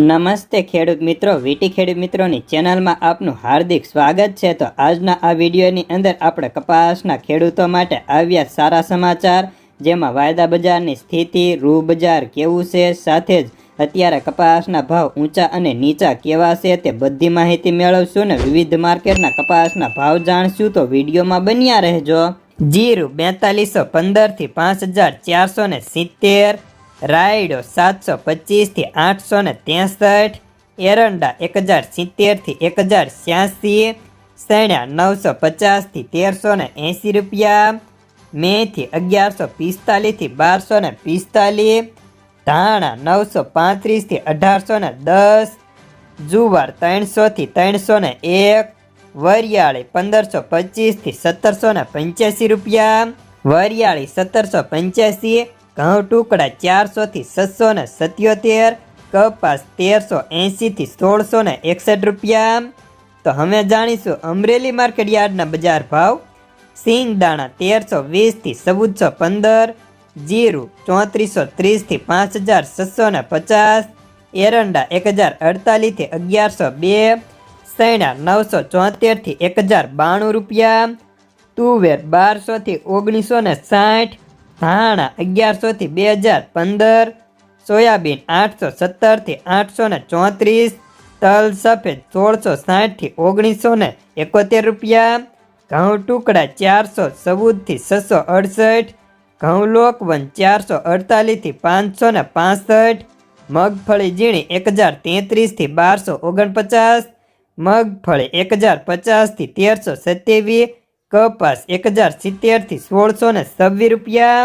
નમસ્તે ખેડૂત મિત્રો, વીટી ખેડૂત મિત્રોની ચેનલમાં આપનું હાર્દિક સ્વાગત છે. તો આજના આ વિડીયોની અંદર આપણે કપાસના ખેડૂતો માટે આવ્યા સારા સમાચાર, જેમાં વાયદા બજારની સ્થિતિ, રૂ બજાર કેવું છે, સાથે જ અત્યારે કપાસના ભાવ ઊંચા અને નીચા કેવા છે તે બધી માહિતી મેળવશું ને વિવિધ માર્કેટના કપાસના ભાવ જાણશું. તો વિડીયોમાં બન્યા રહેજો. જીરું બેતાલીસો પંદરથી પાંચ હજાર ચારસો ને સિત્તેર રાયડો સાતસો પચીસથી આઠસો ને ત્રેસઠ, એરંડા એક હજાર સિત્તેરથી એક હજાર છ્યાસી સૈણા નવસો પચાસથી તેરસો ને એંસી રૂપિયા, મેથી અગિયારસો પિસ્તાલીસથી બારસો ને પિસ્તાલીસ, ધાણા નવસો પાંત્રીસથી અઢારસો ને દસ, જુવાર ત્રણસોથી ત્રણસો ને એક, વરિયાળી પંદરસો પચીસથી સત્તરસો ને પંચ્યાસી રૂપિયા, વરિયાળી સત્તરસો પંચ્યાસી ઘઉં ટુકડા ચારસોથી છસો ને સત્યોતેર, કપાસ તેરસો એંશીથી સોળસો ને એકસઠ રૂપિયા. તો હવે જાણીશું અમરેલી માર્કેટ યાર્ડના બજાર ભાવ. સિંગ દાણા તેરસો વીસથી ચૌદસો પંદર, જીરું ચોત્રીસો ત્રીસથી પાંચ હજાર છસો ને પચાસ, એરંડા એક હજાર અડતાલીસથી અગિયારસો બે સૈણા નવસો ચોતેરથી એક હજાર બાણું રૂપિયા, તુવેર બારસોથી ઓગણીસો ને સાઠ ધાણા અગિયારસોથી બે હજાર પંદર, સોયાબીન આઠસો સત્તરથી આઠસો ને ચોત્રીસ, તલ સફેદ સોળસો સાઠથી ઓગણીસો ને એકોતેર રૂપિયા, ઘઉં ટુકડા ચારસો ચૌદથી છસો અડસઠ, ઘઉં લોકવન ચારસો અડતાલીસથી પાંચસો ને પાસઠ, મગફળી ઝીણી એક હજાર તેત્રીસથી બારસો ઓગણપચાસ, મગફળી એક હજાર પચાસથી તેરસો સત્યાવીસ, કપાસ એક હજાર સિત્તેરથી સોળસો ને છવ્વીસ રૂપિયા.